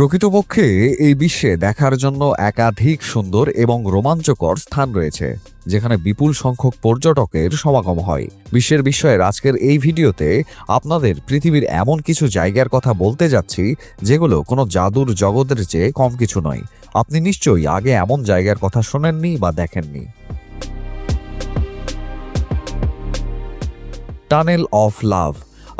প্রকৃতপক্ষে এই বিশ্বে দেখার জন্য একাধিক সুন্দর এবং রোমাঞ্চকর স্থান রয়েছে, যেখানে বিপুল সংখ্যক পর্যটকের সমাগম হয়। বিশ্বের বিষয়ের আজকের এই ভিডিওতে আপনাদের পৃথিবীর এমন কিছু জায়গার কথা বলতে যাচ্ছি, যেগুলো কোনো জাদুর জগতের চেয়ে কম কিছু নয়। আপনি নিশ্চয়ই আগে এমন জায়গার কথা শোনেননি বা দেখেননি। টানেল অফ লাভ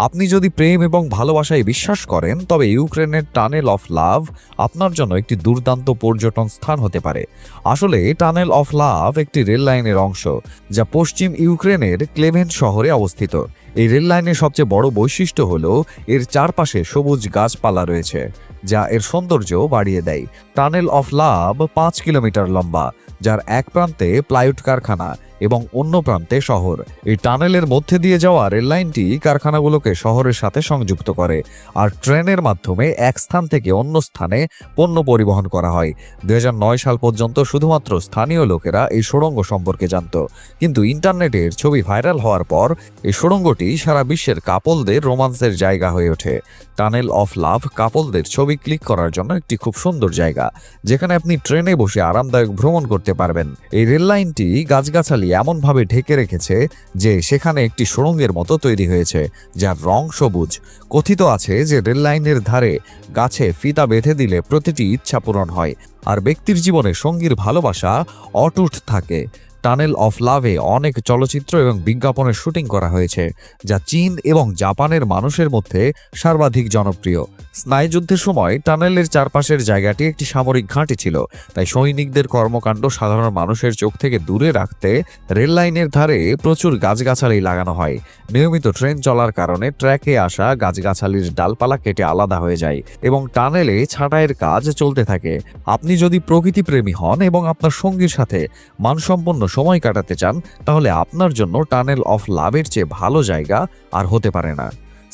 আপনি যদি প্রেম এবং ভালোবাসায় বিশ্বাস করেন, তবে ইউক্রেনের টানেল অফ লাভ আপনার জন্য একটি দুর্দান্ত পর্যটন স্থান হতে পারে। আসলে, টানেল অফ লাভ একটি রেল লাইনের অংশ, যা পশ্চিম ইউক্রেনের ক্লেভেন শহরে অবস্থিত। এই রেল লাইনের সবচেয়ে বড় বৈশিষ্ট্য হল, এর চারপাশে সবুজ গাছপালা রয়েছে, যা এর সৌন্দর্য বাড়িয়ে দেয়। টানেল অফ লাভ পাঁচ কিলোমিটার লম্বা, যার এক প্রান্তে প্লাইউড কারখানা এবং অন্য প্রান্তে শহর। এই টানেলের মধ্যে দিয়ে যাওয়া রেল লাইনটি কারখানাগুলোকে শহরের সাথে সংযুক্ত করে আর ট্রেনের মাধ্যমে এক স্থান থেকে অন্য স্থানে পণ্য পরিবহন করা হয়। দু হাজার নয় সাল পর্যন্ত শুধুমাত্র স্থানীয় লোকেরা এই সুড়ঙ্গ সম্পর্কে জানত। কিন্তু ইন্টারনেটের ছবি ভাইরাল হওয়ার পর এই সুড়ঙ্গটি সারা বিশ্বের কাপলদের রোমান্সের জায়গা হয়ে ওঠে। টানেল অফ লাভ কাপলদের ছবি ক্লিক করার জন্য একটি খুব সুন্দর জায়গা, যেখানে আপনি ট্রেনে বসে আরামদায়ক ভ্রমণ করতে পারবেন। এই রেল লাইনটি গাছগাছালি এমনভাবে ঢেকে রেখেছে যে সেখানে একটি সুড়ঙ্গের মতো তৈরি হয়েছে, যার রং সবুজ। কথিত আছে যে রেল লাইনের ধারে গাছে ফিতা বেঁধে দিলে প্রতিটি ইচ্ছা পূরণ হয়, আর ব্যক্তির জীবনে সঙ্গীর ভালোবাসা অটুট থাকে। টানেল অফ লাভে অনেক চলচ্চিত্র এবং বিজ্ঞাপনের শুটিং করা হয়েছে, যা চীন এবং জাপানের মানুষের মধ্যে সর্বাধিক জনপ্রিয়। স্নায়ুযুদ্ধের সময় টানেলের চারপাশের জায়গাটি একটি সামরিক ঘাঁটি ছিল, তাই সৈনিকদের কর্মকাণ্ড সাধারণ মানুষের চোখ থেকে দূরে রাখতে রেল লাইনের ধারে প্রচুর গাছগাছালি লাগানো হয়। নিয়মিত ট্রেন চলার কারণে ট্র্যাকে আসা গাছগাছালির ডালপালা কেটে আলাদা হয়ে যায় এবং টানেলে ছাঁটাইয়ের কাজ চলতে থাকে। আপনি যদি প্রকৃতিপ্রেমী হন এবং আপনার সঙ্গীর সাথে মানসম্পন্ন সময় কাটাতে চান, তাহলে আপনার জন্য টানেল অফ লাভের চেয়ে ভালো জায়গা আর হতে পারে না।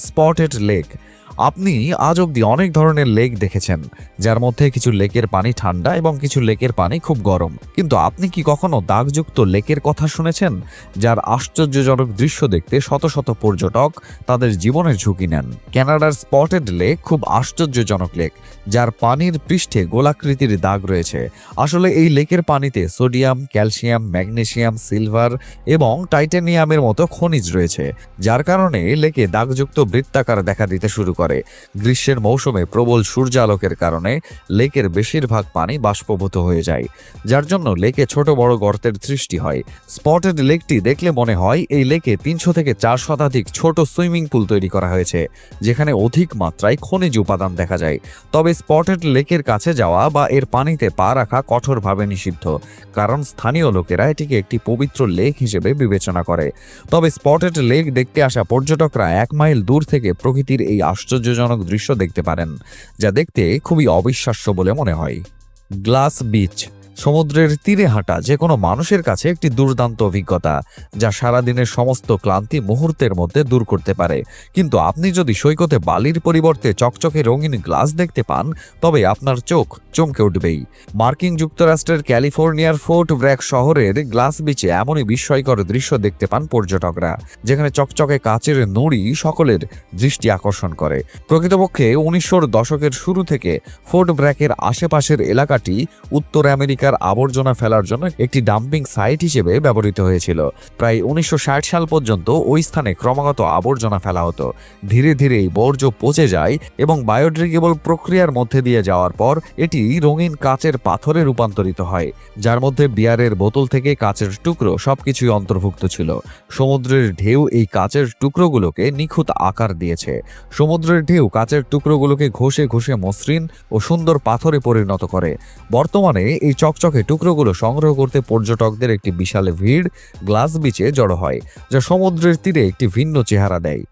স্পটেড লেক আপনি আজ অবধি অনেক ধরনের লেক দেখেছেন, যার মধ্যে কিছু লেকের পানি ঠান্ডা এবং কিছু লেকের পানি খুব গরম। কিন্তু আপনি কি কখনো দাগযুক্ত লেকের কথা শুনেছেন, যার আশ্চর্যজনক দৃশ্য দেখতে শত শত পর্যটক তাদের জীবনের ঝুঁকি নেন? কানাডার স্পটেড লেক খুব আশ্চর্যজনক লেক, যার পানির পৃষ্ঠে গোলাকৃতির দাগ রয়েছে। আসলে এই লেকের পানিতে সোডিয়াম, ক্যালসিয়াম, ম্যাগনেসিয়াম, সিলভার এবং টাইটেনিয়ামের মতো খনিজ রয়েছে, যার কারণে লেকে দাগযুক্ত বৃত্তাকার দেখা দিতে শুরু করে। গ্রীষ্মের মৌসুমে প্রবল সূর্যালোকের কারণে লেকের বেশিরভাগ পানি বাষ্পভূত হয়ে যায়, যার জন্য লেকে ছোট বড় গর্তের সৃষ্টি হয়। স্পটেড লেকটি দেখলে মনে হয় এই লেকে তিনশো থেকে চার শতাধিক ছোট সুইমিং পুল তৈরি করা হয়েছে, যেখানে অধিক মাত্রায় খনিজ উপাদান দেখা যায়। তবে স্পটেড লেকের কাছে যাওয়া বা এর পানিতে পা রাখা কঠোরভাবে নিষিদ্ধ, কারণ স্থানীয় লোকেরা এটিকে একটি পবিত্র লেক হিসেবে বিবেচনা করে। তবে স্পটেড লেক দেখতে আসা পর্যটকরা এক মাইল দূর থেকে প্রকৃতির এই আশ্চর্যজনক দৃশ্য দেখতে পারেন যা দেখতে খুবই অবিশ্বাস্য বলে মনে হয়। Glass beach. সমুদ্রের তীরে হাঁটা যে কোনো মানুষের কাছে একটি দুর্দান্ত অভিজ্ঞতা, যা সারাদিনের সমস্ত ক্লান্তি মুহূর্তের মধ্যে দূর করতে পারে। কিন্তু আপনি যদি সৈকতে বালির পরিবর্তে চকচকে রঙিন গ্লাস দেখতে পান, তবে আপনার চোখ চমকে উঠবেই। মার্কিন যুক্তরাষ্ট্রের ক্যালিফোর্নিয়ার ফোর্ট ব্র্যাক শহরের গ্লাস বিচে এমনই বিস্ময়কর দৃশ্য দেখতে পান পর্যটকরা, যেখানে চকচকে কাচের নুড়ি সকলের দৃষ্টি আকর্ষণ করে। প্রকৃতপক্ষে উনিশশোর দশকের শুরু থেকে ফোর্ট ব্র্যাকের আশেপাশের এলাকাটি উত্তর আমেরিকার আবর্জনা ফেলার জন্য একটি ডাম্পিং সাইট হিসেবে ব্যবহৃত হয়েছিল। প্রায় উনিশশো সাল পর্যন্ত ওই স্থানে ক্রমাগত আবর্জনা ফেলা হতো। ধীরে ধীরে এই বর্জ্য পচে যায় এবং বায়োডিগ্রেডেবল প্রক্রিয়ার মধ্যে দিয়ে যাওয়ার পর এটি রঙিন কাচের পাথরে রূপান্তরিত হয়, যার মধ্যে বিয়ারের বোতল থেকে কাচের টুকরো সবকিছুই অন্তর্ভুক্ত ছিল। সমুদ্রের ঢেউ এই কাচের টুকরোগুলোকে নিখুঁত আকার দিয়েছে। সমুদ্রের ঢেউ কাচের টুকরোগুলোকে ঘষে ঘষে মসৃণ ও সুন্দর পাথরে পরিণত করে। বর্তমানে এই চকচকে টুকরোগুলো সংগ্রহ করতে পর্যটকদের একটি বিশাল ভিড় গ্লাস বিচে জড়ো হয়, যা সমুদ্রের তীরে একটি ভিন্ন চেহারা দেয়।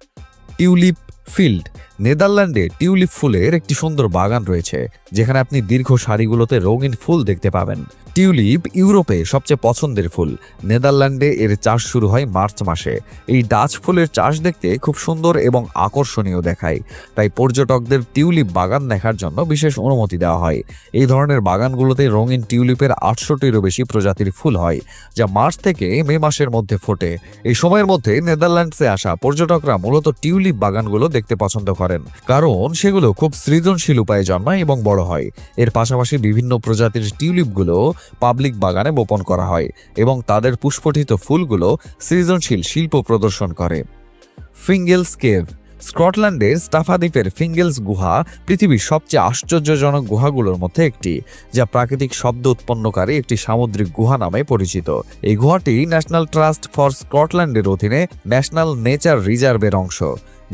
টিউলিপ ফিল্ড নেদারল্যান্ডে টিউলিপ ফুলের একটি সুন্দর বাগান রয়েছে, যেখানে আপনি দীর্ঘ সারিগুলোতে রঙিন ফুল দেখতে পাবেন। টিউলিপ ইউরোপে সবচেয়ে পছন্দের ফুল। নেদারল্যান্ডে এর চাষ শুরু হয় মার্চ মাসে। এই ডাচ ফুলের চাষ দেখতে খুব সুন্দর এবং আকর্ষণীয় দেখায়। তাই পর্যটকদের টিউলিপ বাগান দেখার জন্য বিশেষ অনুমতি দেওয়া হয়। এই ধরনের বাগানগুলোতে রঙিন টিউলিপের আটশোটিরও বেশি প্রজাতির ফুল হয়, যা মার্চ থেকে মে মাসের মধ্যে ফোটে। এই সময়ের মধ্যে নেদারল্যান্ডসে আসা পর্যটকরা মূলত টিউলিপ বাগানগুলো দেখতে পছন্দ করে করেন কারণ সেগুলো খুব সৃজনশীল উপায়ে জন্মায় এবং বড় হয়। এর পাশাপাশি বিভিন্ন প্রজাতির টিউলিপগুলো পাবলিক বাগানে বপন করা হয় এবং তাদের পুষ্পঠিত ফুলগুলো সৃজনশীল শিল্প প্রদর্শন করে। ফিঙ্গেলস কেভ স্কটল্যান্ডের স্টাফা দ্বীপের ফিঙ্গেলস গুহা পৃথিবীর সবচেয়ে আশ্চর্যজনক গুহাগুলোর মধ্যে একটি, যা প্রাকৃতিক শব্দ উৎপন্নকারী একটি সামুদ্রিক গুহা নামে পরিচিত। এই গুহাটি ন্যাশনাল ট্রাস্ট ফর স্কটল্যান্ডের অধীনে ন্যাশনাল নেচার রিজার্ভের অংশ,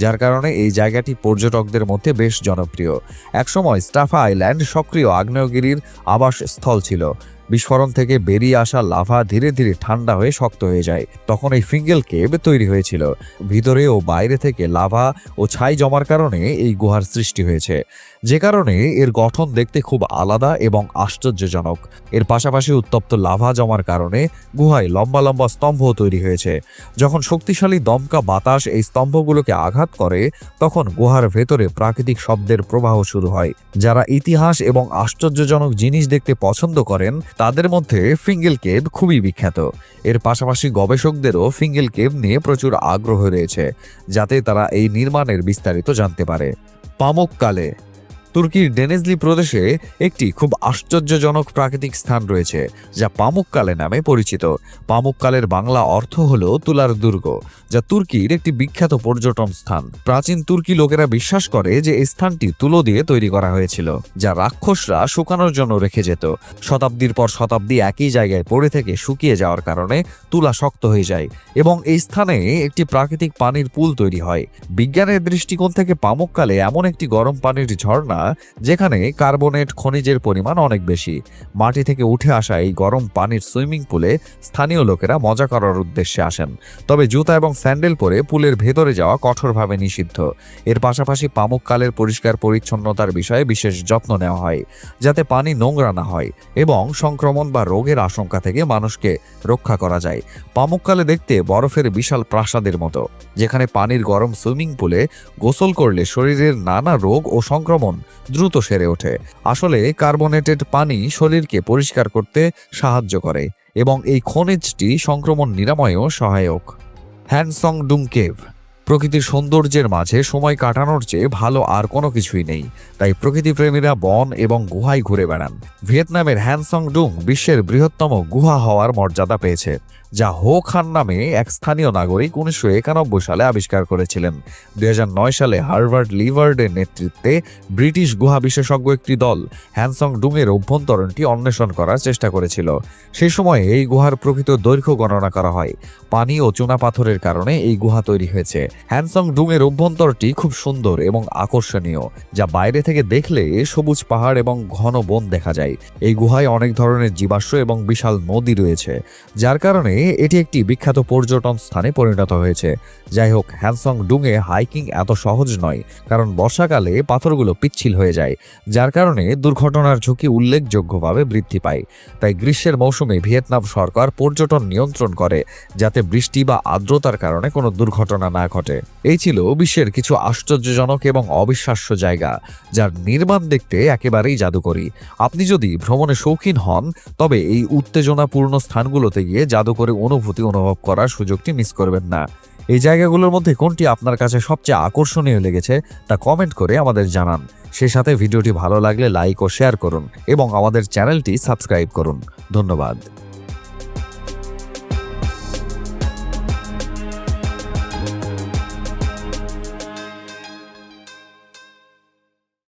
যার কারণে এই জায়গাটি পর্যটকদের মধ্যে বেশ জনপ্রিয়। একসময় স্টাফা আইল্যান্ড সক্রিয় আগ্নেয়গিরির আবাসস্থল ছিল বিস্ফোরণ থেকে বেরিয়ে আসা লাভা ধীরে ধীরে ঠান্ডা হয়ে শক্ত হয়ে যায়। তখন এই ফিঙ্গেল কেভ তৈরি হয়েছিল। ভিতরে ও বাইরে থেকে লাভা ও ছাই জমার কারণে এই গুহার সৃষ্টি হয়েছে। যে কারণে এর গঠন দেখতে খুব আলাদা এবং আশ্চর্যজনক। এর পাশাপাশি উত্তপ্ত লাভা জমার কারণে গুহায় লম্বা লম্বা স্তম্ভ তৈরি হয়েছে। যখন শক্তিশালী দমকা বাতাস এই স্তম্ভগুলোকে আঘাত করে, তখন গুহার ভেতরে প্রাকৃতিক শব্দের প্রবাহ শুরু হয়, যারা ইতিহাস এবং আশ্চর্যজনক জিনিস দেখতে পছন্দ করেন তাদের মধ্যে ফিঙ্গেল কেভ খুবই বিখ্যাত। এর পাশাপাশি গবেষকদেরও ফিঙ্গেল কেভ নিয়ে প্রচুর আগ্রহ রয়েছে, যাতে তারা এই নির্মাণের বিস্তারিত জানতে পারে। পামুককালে তুর্কির ডেনেজলি প্রদেশে একটি খুব আশ্চর্যজনক প্রাকৃতিক স্থান রয়েছে, যা পামুককালে নামে পরিচিত। পামুককালের বাংলা অর্থ হল তুলার দুর্গ, যা তুর্কির একটি বিখ্যাত পর্যটন স্থান। প্রাচীন তুর্কি লোকেরা বিশ্বাস করে যে এই স্থানটি তুলো দিয়ে তৈরি করা হয়েছিল, যা রাক্ষসরা শুকানোর জন্য রেখে যেত। শতাব্দীর পর শতাব্দী একই জায়গায় পড়ে থেকে শুকিয়ে যাওয়ার কারণে তুলা শক্ত হয়ে যায় এবং এই স্থানে একটি প্রাকৃতিক পানির পুল তৈরি হয়। বিজ্ঞানের দৃষ্টিকোণ থেকে পামুককালে এমন একটি গরম পানির ঝর্ণা যেখানে কার্বনেট খনিজের পরিমাণ অনেক বেশি। মাটি থেকে উঠে আসা এই গরম পানির সুইমিং পুলে স্থানীয় লোকেরা মজা করার উদ্দেশ্যে আসেন। তবে জুতা এবং স্যান্ডেল পরে পুলের ভেতরে যাওয়া কঠোরভাবে নিষিদ্ধ। এর পাশাপাশি পামুককালের পরিষ্কার পরিচ্ছন্নতার বিষয়ে বিশেষ যত্ন নেওয়া হয়, যাতে পানি নোংরা না হয় এবং সংক্রমণ বা রোগের আশঙ্কা থেকে মানুষকে রক্ষা করা যায়। পামুককালে দেখতে বরফের বিশাল প্রাসাদের মতো, যেখানে পানির গরম সুইমিং পুলে গোসল করলে শরীরের নানা রোগ ও সংক্রমণ দ্রুত সেরে ওঠে। আসলে কার্বনেটেড পানি শরীরকে পরিষ্কার করতে সাহায্য করে এবং এই খনিজটি সংক্রমণ নিরাময়েও সহায়ক। হ্যানসং ডুং কেভ প্রকৃতির সৌন্দর্যের মাঝে সময় কাটানোর চেয়ে ভালো আর কোনো কিছুই নেই, তাই প্রকৃতিপ্রেমীরা বন এবং গুহায় ঘুরে বেড়ান। ভিয়েতনামের হ্যানসং ডুং বিশ্বের বৃহত্তম গুহা হওয়ার মর্যাদা পেয়েছে। যা হো খান নামে এক স্থানীয় নাগরিক উনিশশো একানব্বই সালে আবিষ্কার করেছিলেন। দুই হাজার নয় সালে হার্ভার্ড লিভার্ডের নেতৃত্বে ব্রিটিশ গুহা বিশেষজ্ঞ একটি দল হ্যানসং ডুংয়ের অভ্যন্তরণটি অন্বেষণ করার চেষ্টা করেছিল। সে সময় এই গুহার প্রকৃত দৈর্ঘ্য গণনা করা হয়। পানি ও চুনা পাথরের কারণে এই গুহা তৈরি হয়েছে। হ্যানসং ডুংয়ের অভ্যন্তরটি খুব সুন্দর এবং আকর্ষণীয়, যা বাইরে থেকে দেখলে সবুজ পাহাড় এবং ঘন বন দেখা যায়। এই গুহায় অনেক ধরনের জীবাশ্ম এবং বিশাল নদী রয়েছে, যার কারণে এটি একটি বিখ্যাত পর্যটন স্থানে পরিণত হয়েছে। যাই হোক, হ্যানসং ডুংয়ে হাইকিং এত সহজ নয়, কারণ বর্ষাকালে পাথরগুলো পিচ্ছিল হয়ে যায়, যার কারণে দুর্ঘটনার ঝুঁকি উল্লেখযোগ্যভাবে বৃদ্ধি পায়। তাই গ্রীষ্মের মৌসুমে ভিয়েতনাম সরকার পর্যটন নিয়ন্ত্রণ করে, যাতে বৃষ্টি বা আর্দ্রতার কারণে কোনো দুর্ঘটনা না ঘটে। এই ছিল বিশ্বের কিছু আশ্চর্যজনক এবং অবিশ্বাস্য জায়গা, যার নির্মাণ দেখতে একেবারেই জাদুকরী। আপনি যদি ভ্রমণে শৌখিন হন, তবে এই উত্তেজনাপূর্ণ স্থানগুলোতে গিয়ে জাদুকরী অনুভূতি অনুভব করার সুযোগটি মিস করবেন না। এই জায়গাগুলোর মধ্যে কোনটি আপনার কাছে সবচেয়ে আকর্ষণীয় লেগেছে তা কমেন্ট করে আমাদের জানান। সে সাথে ভিডিওটি ভালো লাগলে লাইক ও শেয়ার করুন এবং আমাদের চ্যানেলটি সাবস্ক্রাইব করুন। ধন্যবাদ।